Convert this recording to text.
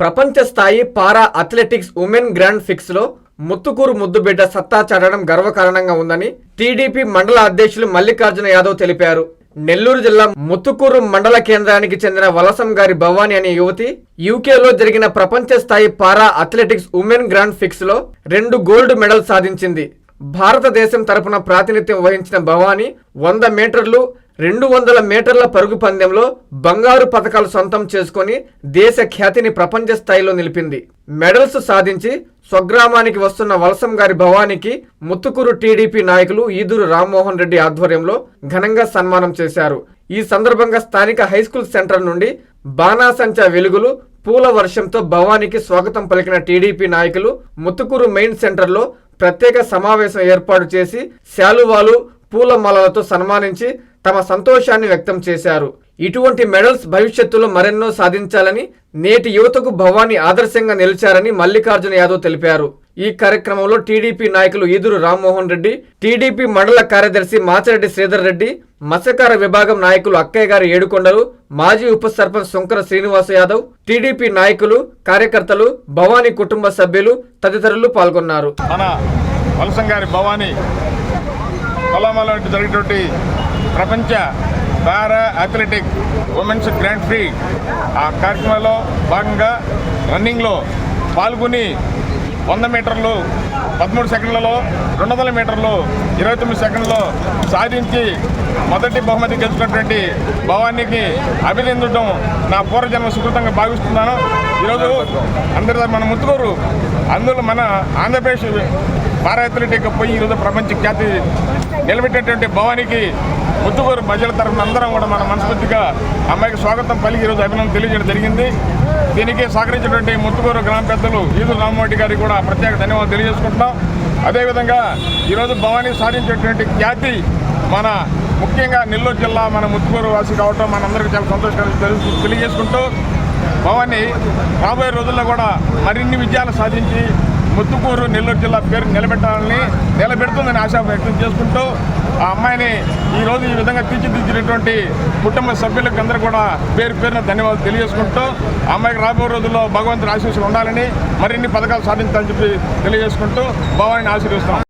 ప్రపంచ స్థాయి para athletics women grand ఫిక్స్లో ముత్తుకూరు ముద్దుబిడ్డ సత్తా చాటడం గర్వకారణంగా ఉందని టీడీపీ మండల అధ్యక్షులు మల్లికార్జున యాదవ్ తెలిపారు. నెల్లూరు జిల్లా ముత్తుకూరు మండల కేంద్రానికి చెందిన వలసం గారి భవాని అనే యువతి యూకేలో జరిగిన ప్రపంచ స్థాయి పారా అథ్లెటిక్స్ ఉమెన్ గ్రాండ్ ఫిక్స్లో రెండు గోల్డ్ మెడల్ సాధించింది. భారతదేశం తరపున ప్రాతినిధ్యం వహించిన భవానీ వంద మీటర్లు రెండు వందల మీటర్ల పరుగు పందెంలో బంగారు పథకాలు సొంతం చేసుకొని దేశ ఖ్యాతిని ప్రపంచ స్థాయిలో నిలిపింది. మెడల్స్ సాధించి స్వగ్రామానికి వస్తున్న వలసం గారి భవానికి ముత్తుకూరు టీడీపీ నాయకులు ఈదురు రామ్మోహన్ రెడ్డి ఆధ్వర్యంలో ఘనంగా సన్మానం చేశారు. ఈ సందర్భంగా స్థానిక హైస్కూల్ సెంటర్ నుండి బాణాసంచా వెలుగులు పూల వర్షంతో భవానికి స్వాగతం పలికిన టీడీపీ నాయకులు ముత్తుకూరు మెయిన్ సెంటర్లో ప్రత్యేక సమావేశం ఏర్పాటు చేసి శాలువాలు పూలమాలలతో సన్మానించి తమ సంతోషాన్ని వ్యక్తం చేశారు. ఇటువంటి మెడల్స్ భవిష్యత్తులో మరెన్నో సాధించాలని నేటి యువతకు భవానీ ఆదర్శంగా నిలిచారని మల్లికార్జున యాదవ్ తెలిపారు. ఈ కార్యక్రమంలో టీడీపీ నాయకులు ఈదురు రామ్మోహన్ రెడ్డి టీడీపీ మండల కార్యదర్శి మాచిరెడ్డి శ్రీధర్ రెడ్డి మత్స్యకార విభాగం నాయకులు అక్కయ్య గారి ఏడుకొండలు మాజీ ఉప సర్పంచ్ శంకర శ్రీనివాస యాదవ్ టీడీపీ నాయకులు కార్యకర్తలు భవానీ కుటుంబ సభ్యులు తదితరులు పాల్గొన్నారు. మన భవానీ ప్రపంచ para athletic women's grand prix ఆ కార్యక్రమంలో భాగంగా రన్నింగ్లో పాల్గొని వంద మీటర్లు పదమూడు సెకండ్లలో రెండు వందల మీటర్లు ఇరవై తొమ్మిది సెకండ్లో సాధించి మొదటి బహుమతి గెలుచుకున్నటువంటి భవానీకి అభినందించడం నా పూర్వజన్మ సుకృతంగా భావిస్తున్నాను. ఈరోజు అందరి మన ముత్తుకూరు అందులో మన ఆంధ్రప్రదేశ్ పారా పోయి ఈరోజు ప్రపంచ ఖ్యాతి నిలబెట్టేటువంటి భవానికి ముత్తుగూరు ప్రజల తరఫున అందరం కూడా మన మనస్ఫూర్తిగా అమ్మాయికి స్వాగతం పలికి ఈరోజు అభినందన తెలియజేయడం జరిగింది. దీనికి సహకరించినటువంటి ముత్తుగూరు గ్రామ పెద్దలు ఈదు రామ్మోటి గారికి కూడా ప్రత్యేక ధన్యవాదాలు తెలియజేసుకుంటున్నాం. అదేవిధంగా ఈరోజు భవానీ సాధించేటువంటి ఖ్యాతి మన ముఖ్యంగా నెల్లూరు జిల్లా మన ముత్తుకూరు వాసి కావటం మనందరికీ చాలా సంతోషకరం తెలుసు తెలియజేసుకుంటూ భవానీ రాబోయే రోజుల్లో కూడా మరిన్ని విజయాలు సాధించి ముత్తుకూరు నెల్లూరు జిల్లా పేరు నిలబెట్టాలని నిలబెడుతుందని ఆశ వ్యక్తం చేసుకుంటూ ఆ అమ్మాయిని ఈ రోజు ఈ విధంగా తీర్చిదిద్దినటువంటి కుటుంబ సభ్యులకు అందరూ కూడా పేరు పేరున ధన్యవాదాలు తెలియజేసుకుంటూ ఆ అమ్మాయికి రాబోయే రోజుల్లో భగవంతుని ఆశీస్సులు ఉండాలని మరిన్ని పథకాలు సాధించాలని చెప్పి తెలియజేసుకుంటూ భవానిని ఆశీర్విస్తాం